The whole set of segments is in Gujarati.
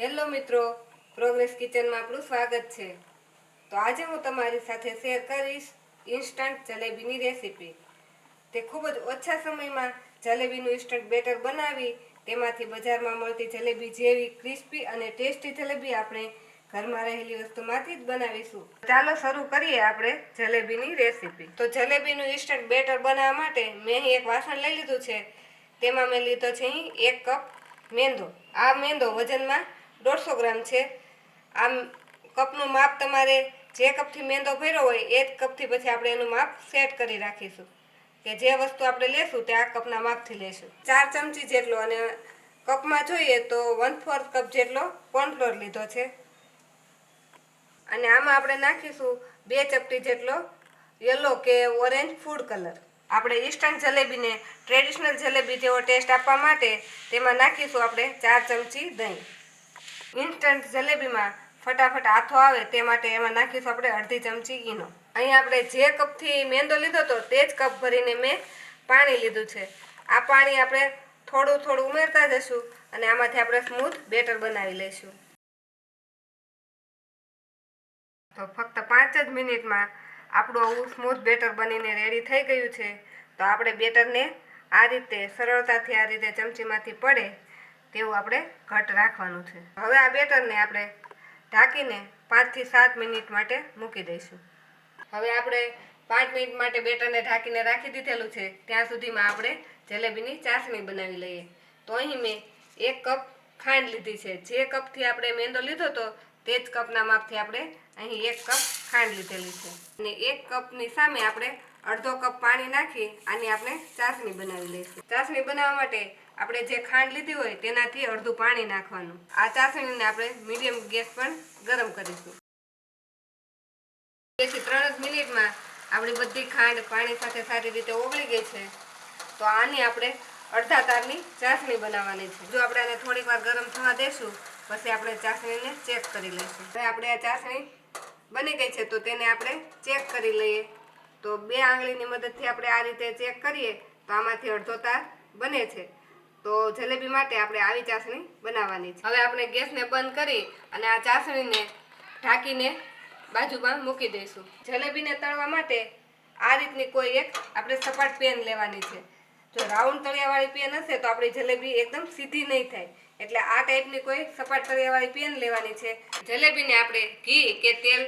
હેલો મિત્રો પ્રોગ્રેસ કિચનમાં આપણું સ્વાગત છે. તો આજે હું તમારી સાથે શેર કરીશ ઇન્સ્ટન્ટ જલેબીની રેસીપી તે ખૂબ જ ઓછા સમયમાં જલેબીનું ઇન્સ્ટન્ટ બેટર બનાવી, તેમાંથી બજારમાં મળતી જલેબી જેવી ક્રિસ્પી અને ટેસ્ટી જલેબી આપણે ઘરમાં રહેલી વસ્તુમાંથી જ બનાવીશું. ચાલો શરૂ કરીએ આપણે જલેબીની રેસીપી તો જલેબીનું ઇન્સ્ટન્ટ બેટર બનાવવા માટે મેં અહીં એક વાસણ લઈ લીધું છે. તેમાં મેં લીધો છે અહીં એક કપ મેંદો. આ મેંદો વજનમાં દોઢસો ગ્રામ છે. આમ કપનું માપ તમારે જે કપથી મેંદો ભર્યો હોય એ જ કપથી પછી આપણે એનું માપ સેટ કરી રાખીશું. કે જે વસ્તુ આપણે લેશું તે આ કપના માપથી લેશું. ચાર ચમચી જેટલો અને કપમાં જોઈએ તો વન ફોર્થ કપ જેટલો કોર્નફ્લોર લીધો છે. અને આમાં આપણે નાખીશું બે ચપટી જેટલો યલો કે ઓરેન્જ ફૂડ કલર આપણે ઇસ્ટર્ન જલેબીને ટ્રેડિશનલ જલેબી જેવો ટેસ્ટ આપવા માટે તેમાં નાખીશું આપણે ચાર ચમચી દહીં. ઇન્સ્ટન્ટ જલેબીમાં ફટાફટ આથો આવે તે માટે એમાં નાખીશું આપણે અડધી ચમચી ઈનો. અહીં આપણે જે કપથી મેંદો લીધો હતો તે જ કપ ભરીને મેં પાણી લીધું છે. આ પાણી આપણે થોડું થોડું ઉમેરતા જશું અને આમાંથી આપણે સ્મૂથ બેટર બનાવી લઈશું. તો ફક્ત પાંચ જ મિનિટમાં આપણું આવું સ્મૂથ બેટર બનીને રેડી થઈ ગયું છે. તો આપણે બેટરને આ રીતે સરળતાથી આ રીતે ચમચીમાંથી પડે તેવું આપણે ઘટ રાખવાનું છે. હવે આ બેટરને આપણે ઢાંકીને પાંચથી સાત મિનિટ માટે મૂકી દઈશું. હવે આપણે પાંચ મિનિટ માટે બેટરને ઢાંકીને રાખી દીધેલું છે. ત્યાં સુધીમાં આપણે જલેબીની ચાસણી બનાવી લઈએ. તો અહીં મેં એક કપ ખાંડ લીધી છે. જે કપથી આપણે મેંદો લીધો હતો તે જ કપના માપથી આપણે અહીં એક કપ ખાંડ લીધેલી છે. અને એક કપની સામે આપણે અડધો કપ પાણી નાખી આની આપણે ચાસણી બનાવી લઈશું. ચાસણી બનાવવા માટે આપણે જે ખાંડ લીધી હોય તેનાથી અડધું પાણી નાખવાનું. આ ચાસણીને આપણે મીડિયમ ગેસ પર ગરમ કરીશું. બેથી ત્રણ જ મિનિટમાં આપણી બધી ખાંડ પાણી સાથે સારી રીતે ઓગળી ગઈ છે. તો આની આપણે અડધા તારની ચાસણી બનાવવાની છે. જો આપણે આને થોડીક વાર ગરમ થવા દેશું, પછી આપણે ચાસણીને ચેક કરી લઈશું. હવે આપણે આ ચાસણી બની ગઈ છે તો તેને આપણે ચેક કરી લઈએ. તો બે આંગળીની મદદથી આપણે આ રીતે ચેક કરીએ તો આમાંથી અડધો તાર બને છે. તો જલેબી માટે આપણે આવી ચાસણી બનાવવાની છે. હવે આપણે ગેસને બંધ કરી અને આ ચાસણીને ઢાંકીને બાજુમાં મૂકી દઈશું. જલેબીને તળવા માટે આ રીતની કોઈ એક આપણે સપાટ પેન લેવાની છે. જો રાઉન્ડ તળિયાવાળી પેન હશે તો આપણી જલેબી એકદમ સીધી નહીં થાય. એટલે આ ટાઈપની કોઈ સપાટ તળિયાવાળી પેન લેવાની છે. જલેબીને આપણે ઘી કે તેલ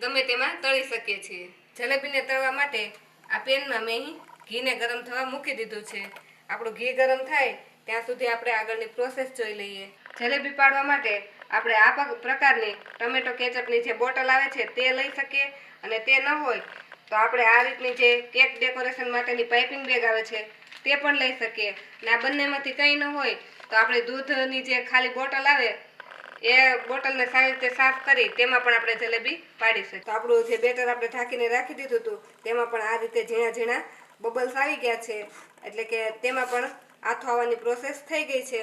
ગમે તેમાં તળી શકીએ છીએ. જલેબીને તળવા માટે આ પેનમાં મેં ઘીને ગરમ થવા મૂકી દીધું છે. આપણું ઘી ગરમ થાય ત્યાં સુધી આપણે આગળની પ્રોસેસ જોઈ લઈએ. જલેબી પાડવા માટે આપણે આ પ્રકારની ટમેટો કેચઅપની જે બોટલ આવે છે તે લઈ શકીએ અને તે ન હોય તો આપણે આ રીતની જે કેક ડેકોરેશન માટેની પાઇપિંગ બેગ આવે છે તે પણ લઈ શકીએ. અને આ બંનેમાંથી કંઈ ન હોય તો આપણે દૂધની જે ખાલી બોટલ આવે એ બોટલને સારી રીતે સાફ કરી તેમાં પણ આપણે જલેબી પાડી શકીએ. તો આપણું જે બેટર આપણે ઢાંકીને રાખી દીધું હતું તેમાં પણ આ રીતે ઝીણા ઝીણા બબલ્સ આવી ગયા છે. એટલે કે તેમાં પણ આથો થવાની પ્રોસેસ થઈ ગઈ છે.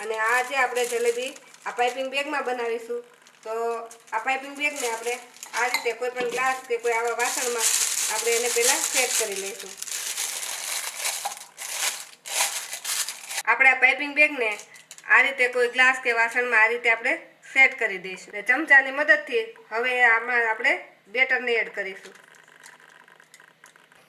અને આ જે આપણે જલેબી આ પાઇપિંગ બેગમાં બનાવીશું. તો આ પાઇપિંગ બેગને આપણે આ રીતે કોઈ પણ ગ્લાસ કે કોઈ આવા વાસણમાં આપણે એને પહેલાં સેટ કરી લઈશું. આપણે આ પાઇપિંગ બેગને આ રીતે કોઈ ગ્લાસ કે વાસણમાં આ રીતે આપણે સેટ કરી દઈશું. ચમચાની મદદથી હવે આમાં આપણે બેટરને એડ કરીશું.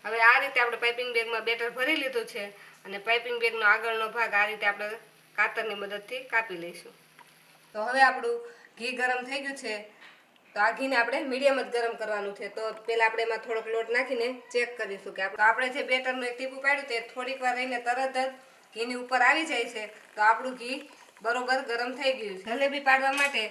હવે આ રીતે આપણે પાઇપિંગ બેગમાં બેટર ભરી લીધું છે. અને પાઇપિંગ બેગનો આગળનો ભાગ આ રીતે આપણે કાતરની મદદથી કાપી લઈશું. તો હવે આપણું ઘી ગરમ થઈ ગયું છે. તો આ ઘીને આપણે મીડિયમ જ ગરમ કરવાનું છે. તો પહેલાં આપણે એમાં થોડોક લોટ નાખીને ચેક કરીશું કે આપણે જે બેટરનું એક ટીપું પાડ્યું તે થોડીક વાર રહીને તરત જ ઘીની ઉપર આવી જાય છે. તો આપણું ઘી બરોબર ગરમ થઈ ગયું છે. જલેબી પાડવા માટે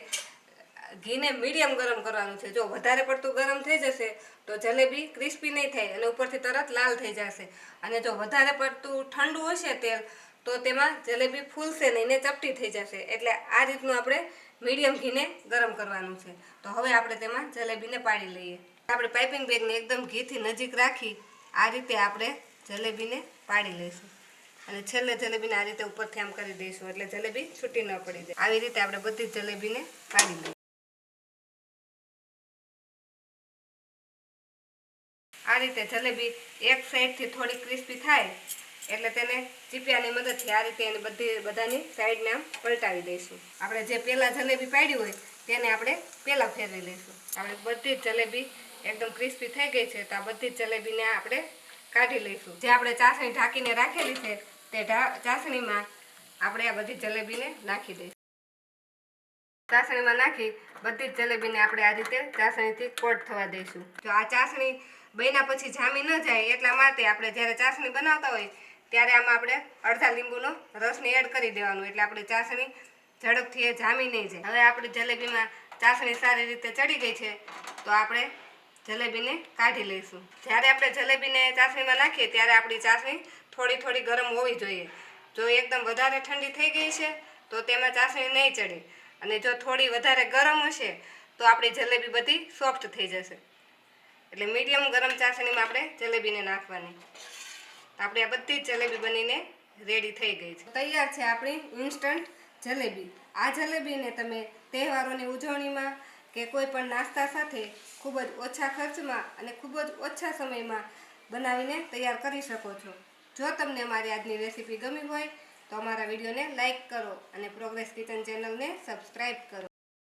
ઘીને મીડિયમ ગરમ કરવાનું છે. જો વધારે પડતું ગરમ થઈ જશે, તો જલેબી ક્રિસ્પી નહીં થાય અને ઉપરથી તરત લાલ થઈ જશે. અને જો વધારે પડતું ઠંડુ હશે તેલ, તો તેમાં જલેબી ફૂલશે નહીં ને ચપટી થઈ જશે. એટલે આ રીતનું આપણે મીડિયમ ઘીને ગરમ કરવાનું છે. તો હવે આપણે તેમાં જલેબીને પાડી લઈએ. આપણે પાઇપિંગ બેગને એકદમ ઘીથી નજીક રાખી આ રીતે આપણે જલેબીને પાડી લઈશું. અને છેલ્લે જલેબીને આ રીતે ઉપરથી આમ કરી દઈશું, એટલે જલેબી છૂટી ન પડી જાય. આવી રીતે આપણે બધી જલેબીને પાડી લઈએ આ રીતે જલેબી એક સાઈડથી થોડી ક્રિસ્પી થાય એટલે તેને ચીપિયાની મદદથી આ રીતે એને બધી બધાની સાઈડને આમ પલટાવી દઈશું. આપણે જે પહેલાં જલેબી પાડી હોય તેને આપણે પહેલાં ફેરવી લઈશું. આપણે બધી જ જલેબી એકદમ ક્રિસ્પી થઈ ગઈ છે તો આ બધી જ જલેબીને આપણે કાઢી લઈશું. જે આપણે ચાસણી ઢાંકીને રાખેલી છે તે ચાસણીમાં આપણે આ બધી જલેબીને નાખી દઈશું. ચાસણીમાં નાખી બધી જ જલેબીને આપણે આ રીતે ચાસણીથી કોટ થવા દઈશું. જો આ ચાસણી બન્યા પછી જામી ન જાય એટલા માટે આપણે જ્યારે ચાસણી બનાવતા હોય ત્યારે આમાં આપણે અડધા લીંબુનો રસને એડ કરી દેવાનું. એટલે આપણે ચાસણી ઝડપથી એ જામી નહીં જાય. હવે આપણી જલેબીમાં ચાસણી સારી રીતે ચડી ગઈ છે, તો આપણે જલેબીને કાઢી લઈશું. જ્યારે આપણે જલેબીને ચાસણીમાં નાખીએ ત્યારે આપણી ચાસણી થોડી થોડી ગરમ હોવી જોઈએ. જો એકદમ વધારે ઠંડી થઈ ગઈ છે, તો તેમાં ચાસણી નહીં ચડે. અને જો થોડી વધારે ગરમ હશે, તો આપણી જલેબી બધી સોફ્ટ થઈ જશે. એટલે મીડિયમ ગરમ ચાસણીમાં આપણે જલેબીને નાખવાની. આપણે આ બધી જલેબી બનીને રેડી થઈ ગઈ છે. તૈયાર છે આપણી ઇન્સ્ટન્ટ જલેબી. આ જલેબીને તમે તહેવારોની ઉજવણીમાં કે કોઈ પણ નાસ્તા સાથે ખૂબ જ ઓછા ખર્ચમાં અને ખૂબ જ ઓછા સમયમાં બનાવીને તૈયાર કરી શકો છો. જો તમને અમારી આજની રેસીપી ગમી હોય તો અમારા વિડીયોને લાઇક કરો અને પ્રોગ્રેસ કિચન ચેનલને સબસ્ક્રાઈબ કરો.